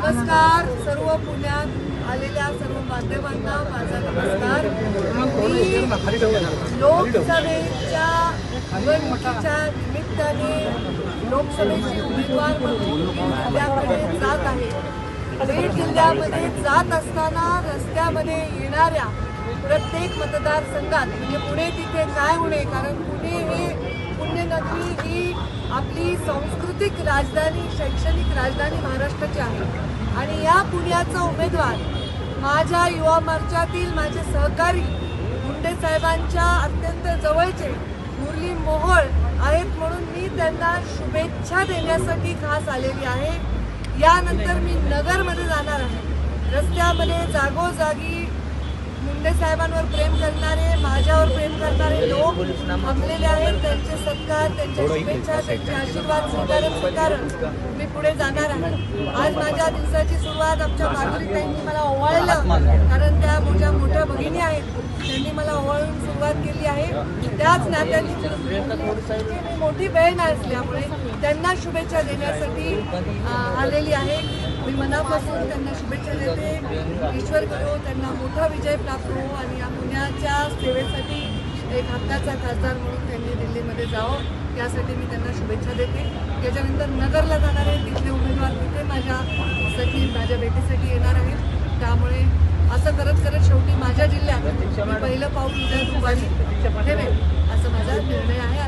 नमस्कार. सर्व पुण्यात आलेल्या सर्व माध्यमांना माझा नमस्कार. मी लोकसभेच्या निवडणुकीच्या निमित्ताने लोकसभेचे उमेदवार म्हणून जिल्ह्याकडे जात आहे. बीड जिल्ह्यामध्ये जात असताना रस्त्यामध्ये येणाऱ्या प्रत्येक मतदारसंघात म्हणजे पुणे तिथे काय होणे कारण पुणे हे आपली सांस्कृतिक राजधानी शैक्षणिक राजधानी महाराष्ट्राची आहे. आणि या पुण्याचा उमेदवार माझ्या युवा मोर्चातील माझे सहकारी मुंडे साहेबांच्या अत्यंत जवळचे मुरली मोहोळ आहेत म्हणून मी त्यांना शुभेच्छा देण्यासाठी खास आलेली आहे. यानंतर मी नगरमध्ये जाणार आहे. रस्त्यामध्ये जागोजागी मुंडे साहेबांवर प्रेम करणारे माझ्यावर प्रेम करणारे लोक थांबलेले आहेत. त्यांचे सत्कार त्यांच्या शुभेच्छा त्यांचे आशीर्वाद स्वीकारत स्वीकारत मी पुढे जाणार आहे. आज माझ्या दिवसाची सुरुवात आमच्या माधुरीताईंनी मला ओवाळलं कारण त्या माझ्या मोठ्या भगिनी आहेत. त्यांनी मला ओवाळून सुरुवात केली आहे. त्याच नात्याने मोठी बहीण असल्यामुळे त्यांना शुभेच्छा देण्यासाठी आलेली आहे. मी मनापासून त्यांना शुभेच्छा देते. ईश्वर करो त्यांना मोठा विजय प्राप्त हो आणि या पुण्याच्या सेवेसाठी एक हक्काचा खासदार म्हणून त्यांनी दिल्लीमध्ये जावं. यासाठी मी त्यांना शुभेच्छा देते. त्याच्यानंतर नगरला जाणार आहे तिथले उमेदवार तिथे माझ्यासाठी माझ्या भेटीसाठी येणार आहेत. त्यामुळे असं करत करत शेवटी माझ्या जिल्ह्यात मी पहिलं पाऊल उद्या दुपारी ठेवेल असं माझा निर्णय आहे.